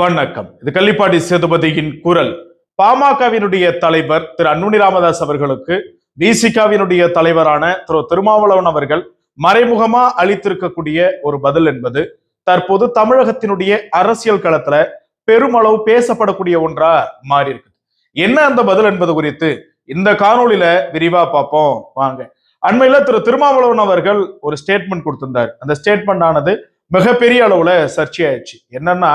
வணக்கம். இது கள்ளிப்பாடி சேதுபதியின் குரல். பாமகவினுடைய தலைவர் திரு அன்னுனி ராமதாஸ் அவர்களுக்கு விசிகாவினுடைய தலைவரான திரு திருமாவளவன் அவர்கள் மறைமுகமா அளித்திருக்கக்கூடிய ஒரு பதில் என்பது தற்போது தமிழகத்தினுடைய அரசியல் களத்துல பெருமளவு பேசப்படக்கூடிய ஒன்றா மாறி இருக்குது. என்ன அந்த பதில் என்பது குறித்து இந்த காணொளியில விரிவா பார்ப்போம். வாங்க. அண்மையில திரு திருமாவளவன் அவர்கள் ஒரு ஸ்டேட்மெண்ட் கொடுத்திருந்தார். அந்த ஸ்டேட்மெண்ட் ஆனது மிகப்பெரிய அளவுல சர்ச்சையாயிடுச்சு. என்னன்னா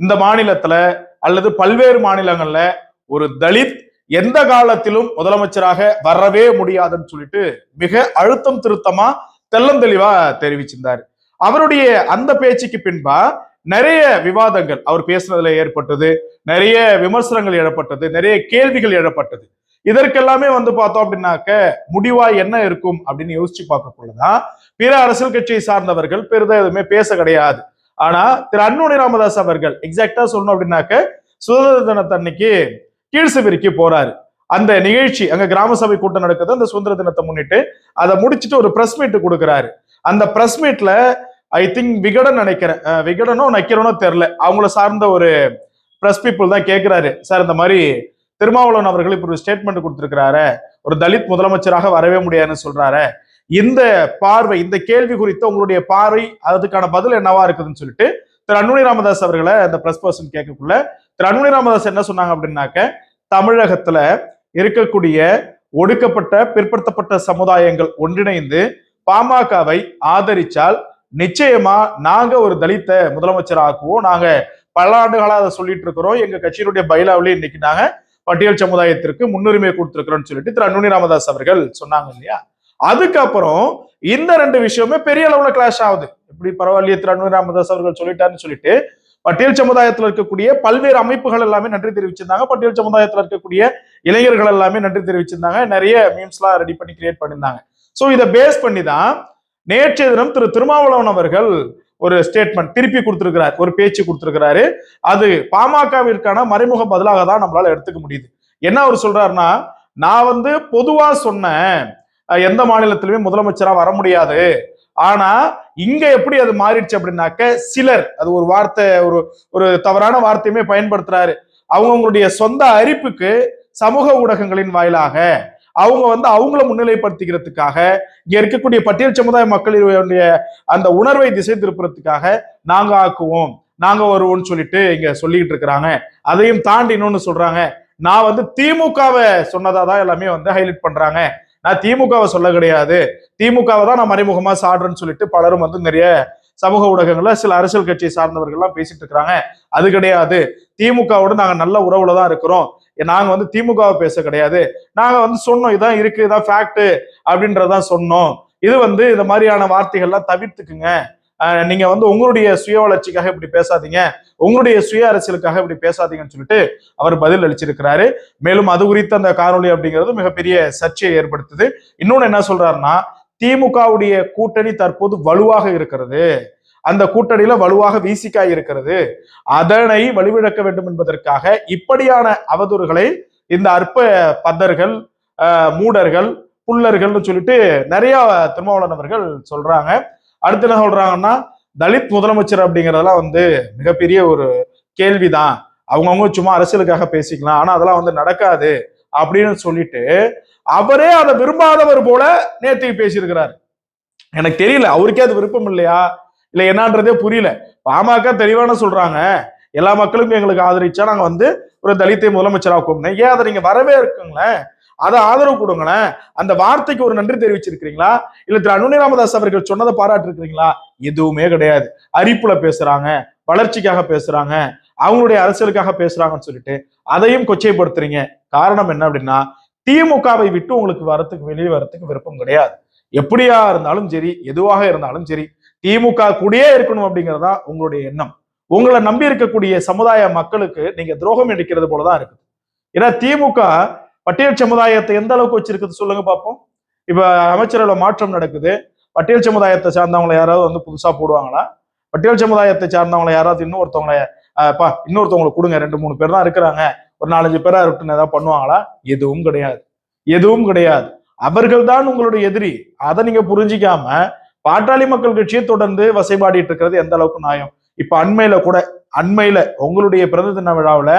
இந்த மாநிலத்துல அல்லது பல்வேறு மாநிலங்கள்ல ஒரு தலித் எந்த காலத்திலும் முதலமைச்சராக வரவே முடியாதுன்னு சொல்லிட்டு மிக அழுத்தம் திருத்தமா தெள்ளந்தெளிவா தெரிவிச்சிருந்தாரு. அவருடைய அந்த பேச்சுக்கு பின்பா நிறைய விவாதங்கள் அவர் பேசுனதுல ஏற்பட்டது நிறைய விமர்சனங்கள் எழப்பட்டது நிறைய கேள்விகள் எழப்பட்டது இதற்கெல்லாமே வந்து பார்த்தோம் அப்படின்னாக்க முடிவா என்ன இருக்கும் அப்படின்னு யோசிச்சு பார்க்கக்குள்ளதான் பிற அரசியல் கட்சியை சார்ந்தவர்கள் பெரிதாக எதுவுமே பேச கிடையாது. ஆனா திரு அன்புமணி ராமதாஸ் அவர்கள் எக்ஸாக்டா சொல்லணும் அப்படின்னாக்க சுதந்திர தினத்தன்னைக்கு கீழ்சபிரிக்கு போறாரு. அந்த நிகழ்ச்சி அங்க கிராம சபை கூட்டம் நடக்குது. அந்த சுதந்திர தினத்தை முன்னிட்டு அதை முடிச்சுட்டு ஒரு பிரஸ் மீட் கொடுக்குறாரு. அந்த பிரஸ் மீட்ல ஐ திங்க் விகடன் நினைக்கிறேன். விகடனோ நக்கிறனோ தெரில அவங்கள சார்ந்த ஒரு பிரஸ் பீப்புள் தான் கேட்கிறாரு சார் இந்த மாதிரி திருமாவளவன் அவர்கள் இப்ப ஒரு ஸ்டேட்மெண்ட் கொடுத்திருக்கிறாரு. ஒரு தலித் முதலமைச்சராக வரவே முடியாதுன்னு சொல்றாரு. இந்த பார்வை இந்த கேள்வி குறித்த உங்களுடைய பார்வை அதுக்கான பதில் என்னவா இருக்குதுன்னு சொல்லிட்டு திரு அன்புமணி ராமதாஸ் அவர்களை அந்த பிரஸ் பர்சன் கேட்கக்குள்ள திரு அன்புமணி ராமதாஸ் என்ன சொன்னாங்க அப்படின்னாக்க தமிழகத்துல இருக்கக்கூடிய ஒடுக்கப்பட்ட பிற்படுத்தப்பட்ட சமுதாயங்கள் ஒன்றிணைந்து பாமகவை ஆதரிச்சால் நிச்சயமா நாங்க ஒரு தலித்த முதலமைச்சர் ஆக்குவோம் நாங்க பல ஆண்டுகளா அதை சொல்லிட்டு இருக்கிறோம். எங்க கட்சியினுடைய பைலாவிலே இன்னைக்கு நாங்க பட்டியல் சமுதாயத்திற்கு முன்னுரிமை கொடுத்திருக்கிறோம்னு சொல்லிட்டு திரு அன்புமணி ராமதாஸ் அவர்கள் சொன்னாங்க இல்லையா? அதுக்கப்புறம் இந்த ரெண்டு விஷயமே பெரிய அளவுல கிளாஷ் ஆகுது. இப்படி பரவாயில்லையே திரு அன்புமணி ராமதாஸ் அவர்கள் சொல்லிட்டாருன்னு சொல்லிட்டு பட்டியல் சமுதாயத்தில் இருக்கக்கூடிய பல்வேறு அமைப்புகள் எல்லாமே நன்றி தெரிவிச்சிருந்தாங்க. பட்டியல் சமுதாயத்தில் இருக்கக்கூடிய இளைஞர்கள் எல்லாமே நன்றி தெரிவிச்சிருந்தாங்க. நிறைய மீம்ஸ்லாம் ரெடி பண்ணி கிரியேட் பண்ணியிருந்தாங்க. ஸோ இதை பேஸ் பண்ணி தான் நேற்றைய தினம் திரு திருமாவளவன் அவர்கள் ஒரு ஸ்டேட்மெண்ட் திருப்பி கொடுத்திருக்கிறார் ஒரு பேச்சு கொடுத்திருக்கிறாரு. அது பாமகவிற்கான மறைமுக பதிலாக தான் நம்மளால எடுத்துக்க முடியுது. என்ன அவர் சொல்றாருன்னா நான் வந்து பொதுவா சொன்னேன் எந்த மாநிலத்திலுமே முதலமைச்சரா வர முடியாது. ஆனா இங்க எப்படி அது மாறிடுச்சு அப்படின்னாக்க சிலர் அது ஒரு வார்த்தை ஒரு ஒரு தவறான வார்த்தையுமே பயன்படுத்துறாரு. அவங்கவுங்களுடைய சொந்த அரிப்புக்கு சமூக ஊடகங்களின் வாயிலாக அவங்க வந்து அவங்கள முன்னிலைப்படுத்திக்கிறதுக்காக இங்க இருக்கக்கூடிய பட்டியல் சமுதாய மக்களுடைய அந்த உணர்வை திசை திருப்புறதுக்காக நாங்க ஆக்குவோம் நாங்க வருவோம்னு சொல்லிட்டு இங்க சொல்லிக்கிட்டு இருக்கிறாங்க. அதையும் தாண்டி இன்னொன்னு சொல்றாங்க. நான் வந்து திமுகவை சொன்னதா தான் எல்லாமே வந்து ஹைலைட் பண்றாங்க. நான் திமுகவை சொல்ல கிடையாது. திமுகவை தான் நான் மறைமுகமா சாடுறேன்னு சொல்லிட்டு பலரும் வந்து நிறைய சமூக ஊடகங்கள்ல சில அரசியல் கட்சியை சார்ந்தவர்கள்லாம் பேசிட்டு இருக்கிறாங்க அது கிடையாது. திமுகவோட நாங்க நல்ல உறவுல தான் இருக்கிறோம். நாங்க வந்து திமுகவை பேச கிடையாது. நாங்க வந்து சொன்னோம் இதான் இருக்கு இதான் ஃபேக்ட் அப்படின்றதான் சொன்னோம். இது வந்து இந்த மாதிரியான வார்த்தைகள்லாம் தவிர்த்துக்குங்க. நீங்க வந்து உங்களுடைய சுய வளர்ச்சிக்காக இப்படி பேசாதீங்க. உங்களுடைய சுய அரசியலுக்காக இப்படி பேசாதீங்கன்னு சொல்லிட்டு அவர் பதில் அளிச்சிருக்கிறாரு. மேலும் அது குறித்த அந்த காணொலி அப்படிங்கிறது மிகப்பெரிய சர்ச்சையை ஏற்படுத்துது. இன்னொன்னு என்ன சொல்றாருன்னா திமுகவுடைய கூட்டணி தற்போது வலுவாக இருக்கிறது. அந்த கூட்டணியில வலுவாக வீசிக்கா இருக்கிறது. அதனை வலுவிழக்க வேண்டும் என்பதற்காக இப்படியான அவதூறுகளை இந்த அற்ப பத்தர்கள் மூடர்கள் புல்லர்கள்னு சொல்லிட்டு நிறைய திருமாவளவன் அவர்கள் சொல்றாங்க. அடுத்து என்ன சொல்றாங்கன்னா தலித் முதலமைச்சர் அப்படிங்கிறதெல்லாம் வந்து மிகப்பெரிய ஒரு கேள்விதான். அவங்கவுங்க சும்மா அரசியலுக்காக பேசிக்கலாம். ஆனா அதெல்லாம் வந்து நடக்காது அப்படின்னு சொல்லிட்டு அவரே அதை விரும்பாதவர் போல நேற்று பேசியிருக்கிறார். எனக்கு தெரியல அவருக்கே அது விருப்பம் இல்லையா? இல்ல என்னன்றதே புரியல. பாமக தெளிவான சொல்றாங்க. எல்லா மக்களுக்கும் எங்களுக்கு ஆதரிச்சா நாங்க வந்து ஒரு தலித்தை முதலமைச்சராக்குவோம் ஏன் அதை நீங்க வரவே இருக்குங்களேன் அதை ஆதரவு கொடுங்களேன் அந்த வார்த்தைக்கு ஒரு நன்றி தெரிவிச்சிருக்கிறீங்களா? இல்ல திரு அன்புமணி ராமதாஸ் அவர்கள் சொன்னதை பாராட்டிருக்கிறீங்களா? எதுவுமே கிடையாது. அரிப்புல பேசுறாங்க வளர்ச்சிக்காக பேசுறாங்க அவங்களுடைய அரசியலுக்காக பேசுறாங்கன்னு சொல்லிட்டு அதையும் கொச்சைப்படுத்துறீங்க. காரணம் என்ன அப்படின்னா திமுகவை விட்டு உங்களுக்கு வரத்துக்கு வெளியே வரத்துக்கு விருப்பம் கிடையாது. எப்படியா இருந்தாலும் சரி எதுவாக இருந்தாலும் சரி திமுக கூடயே இருக்கணும் அப்படிங்கிறதா உங்களுடைய எண்ணம். உங்களை நம்பி இருக்கக்கூடிய சமுதாய மக்களுக்கு நீங்க துரோகம் எடுக்கிறது போலதான் இருக்குது. ஏன்னா திமுக பட்டியல் சமுதாயத்தை எந்த அளவுக்கு வச்சிருக்குது சொல்லுங்க பார்ப்போம். இப்ப அமைச்சரவில் மாற்றம் நடக்குது. பட்டியல் சமுதாயத்தை சார்ந்தவங்களை யாராவது வந்து புதுசா போடுவாங்களா? பட்டியல் சமுதாயத்தை சார்ந்தவங்களை யாராவது இன்னொருத்தவங்களை அஹ், பா இன்னொருத்தவங்களை கொடுங்க. ரெண்டு மூணு பேர் தான் இருக்கிறாங்க. ஒரு நாலஞ்சு பேரா இருக்குன்னு ஏதாவது பண்ணுவாங்களா? எதுவும் கிடையாது. எதுவும் கிடையாது. அவர்கள் தான் உங்களுடைய எதிரி. அதை நீங்க புரிஞ்சிக்காம பாட்டாளி மக்கள் கட்சியை தொடர்ந்து வசைபாடிட்டு இருக்கிறது எந்த அளவுக்கு நியாயம்? இப்ப அண்மையில கூட அண்மையில உங்களுடைய பிறந்த தின விழாவில்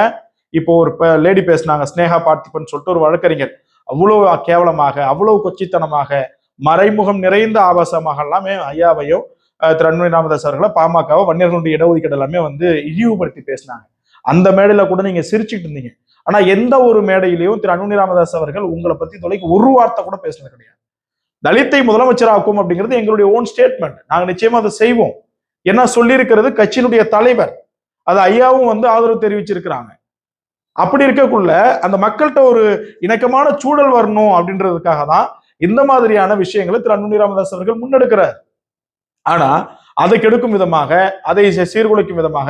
இப்போ ஒரு லேடி பேசினாங்க ஸ்னேகா பார்த்திபன் சொல்லிட்டு ஒரு வழக்கறிஞர். அவ்வளவு கேவலமாக அவ்வளவு கொச்சித்தனமாக மறைமுகம் நிறைந்த ஆபாசமாக எல்லாமே ஐயாவையும் திரு அன்புமணி ராமதாஸ் அவர்களை பாமகவை வன்னியர்களுடைய இடஒதுக்கீடு எல்லாமே வந்து இழிவுபடுத்தி பேசினாங்க. அந்த மேடையில கூட நீங்க சிரிச்சுட்டு இருந்தீங்க. ஆனா எந்த ஒரு மேடையிலையும் திரு அன்புமணி ராமதாஸ் அவர்கள் உங்களை பத்தி தொலைக்கு ஒரு வார்த்தை கூட பேசினது கிடையாது. தலித்தை முதலமைச்சராக்கும் அப்படிங்கிறது எங்களுடைய ஓன் ஸ்டேட்மெண்ட் நாங்க நிச்சயமா அதை செய்வோம். என்ன சொல்லியிருக்கிறது கட்சியினுடைய தலைவர். அது ஐயாவும் வந்து ஆதரவு தெரிவிச்சிருக்கிறாங்க. அப்படி இருக்கக்குள்ள அந்த மக்கள்கிட்ட ஒரு இணக்கமான சூழல் வரணும் அப்படின்றதுக்காக தான் இந்த மாதிரியான விஷயங்களை திரு அன்புமணி ராமதாஸ் அவர்கள் முன்னெடுக்கிறார். ஆனா அதை கெடுக்கும் விதமாக அதை சீர்குலைக்கும் விதமாக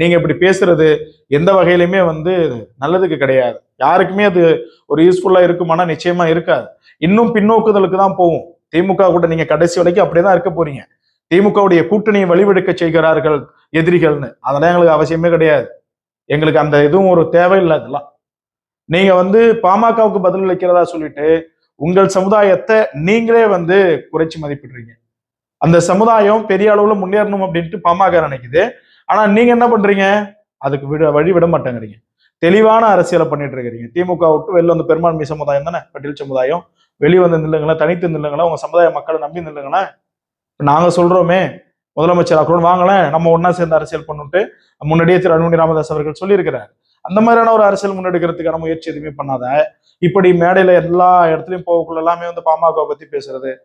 நீங்க இப்படி பேசுறது எந்த வகையிலுமே வந்து நல்லதுக்கு கிடையாது. யாருக்குமே அது ஒரு யூஸ்ஃபுல்லா இருக்குமானா நிச்சயமா இருக்காது. இன்னும் பின்னோக்குதலுக்கு தான் போகும் திமுக கூட நீங்க கடைசி வரைக்கும் அப்படியே தான் இருக்க போறீங்க. திமுகவுடைய கூட்டணியை வழிவெடுக்க செய்கிறார்கள் எதிரிகள்னு. அதெல்லாம் எங்களுக்கு அவசியமே கிடையாது. எங்களுக்கு அந்த இதுவும் ஒரு தேவையில்லை அதெல்லாம். நீங்க வந்து பாமகவுக்கு பதில் அளிக்கிறதா சொல்லிட்டு உங்கள் சமுதாயத்தை நீங்களே வந்து குறைச்சி மதிப்பிடுறீங்க. அந்த சமுதாயம் பெரிய அளவுல முன்னேறணும் அப்படின்ட்டு பாமக நினைக்குது. ஆனா நீங்க என்ன பண்றீங்க? அதுக்கு விட வழி விட மாட்டேங்கிறீங்க. தெளிவான அரசியலை பண்ணிட்டு இருக்கிறீங்க. திமுக விட்டு வெளில வந்து பெரும்பான்மை சமுதாயம் தானே? பட்டியல் சமுதாயம். வெளியே வந்து நில்லுங்களேன் தனித்து நில்லுங்களேன் உங்க சமுதாய மக்களை நம்பி நில்லுங்களேன் நாங்க சொல்றோமே. முதலமைச்சர் கூட வாங்கலை. நம்ம ஒன்றா சேர்ந்து அரசியல் பண்ணுட்டு முன்னாடியே திரு அன்புமணி ராமதாஸ் அவர்கள் சொல்லியிருக்கிறார். அந்த மாதிரியான ஒரு அரசியல் முன்னெடுக்கிறதுக்கான முயற்சி எதுவுமே பண்ணாத. இப்படி மேடையில எல்லா இடத்துலையும் போகக்குள்ள எல்லாமே வந்து பாமக பத்தி பேசுறது.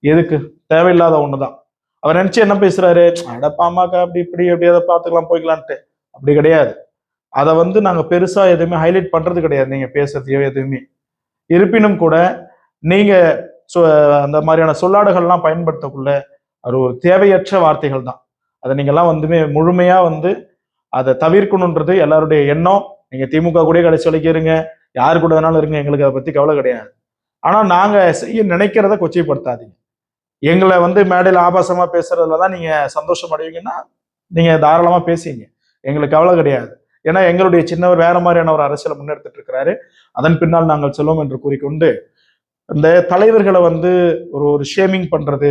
எதுக்கு? தேவையில்லாத ஒண்ணுதான். அவர் நினைச்சு என்ன பேசுறாரு? அட பாமக அப்படி இப்படி எப்படி அதை பார்த்துக்கலாம் போய்க்கலான்ட்டு அப்படி கிடையாது. அதை வந்து நாங்க பெருசா எதுவுமே ஹைலைட் பண்றது கிடையாது. நீங்க பேசுறதையோ எதுவுமே. இருப்பினும் கூட நீங்க சொ- அந்த மாதிரியான சொல்லாடுகள்லாம் பயன்படுத்தக்குள்ள அது ஒரு தேவையற்ற வார்த்தைகள் தான். அதை நீங்கள்லாம் வந்துமே முழுமையாக வந்து அதை தவிர்க்கணுன்றது எல்லாருடைய எண்ணம். நீங்கள் திமுக கூட கடைசி வரைக்கும் இருங்க. யாரு கூட வேணாலும் இருங்க. எங்களுக்கு அதை பற்றி கவலை கிடையாது. ஆனால் நாங்கள் செய்ய நினைக்கிறத கொச்சைப்படுத்தாதீங்க. எங்களை வந்து மேடையில் ஆபாசமாக பேசுறதுல தான் நீங்கள் சந்தோஷம் அடைவீங்கன்னா நீங்கள் தாராளமாக பேசிங்க எங்களுக்கு கவலை கிடையாது. ஏன்னா எங்களுடைய சின்னவர் வேற மாதிரியான ஒரு அரசியலை முன்னெடுத்துட்டு இருக்கிறாரு. அதன் பின்னால் நாங்கள் செல்வோம் என்று கூறிக்கொண்டு இந்த தலைவர்களை வந்து ஒரு ஒரு ஷேமிங் பண்ணுறது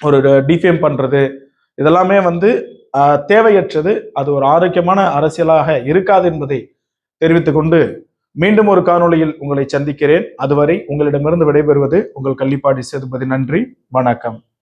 ஒரு டிஃபேம் பண்றது. இதெல்லாமே வந்து தேவையற்றது. அது ஒரு ஆரோக்கியமான அரசியலாக இருக்காது என்பதை தெரிவித்துக் கொண்டு மீண்டும் ஒரு காணொளியில் உங்களை சந்திக்கிறேன். அதுவரை உங்களிடமிருந்து விடைபெறுவது உங்கள் கள்ளிப்பாடி சேதுபதி. நன்றி. வணக்கம்.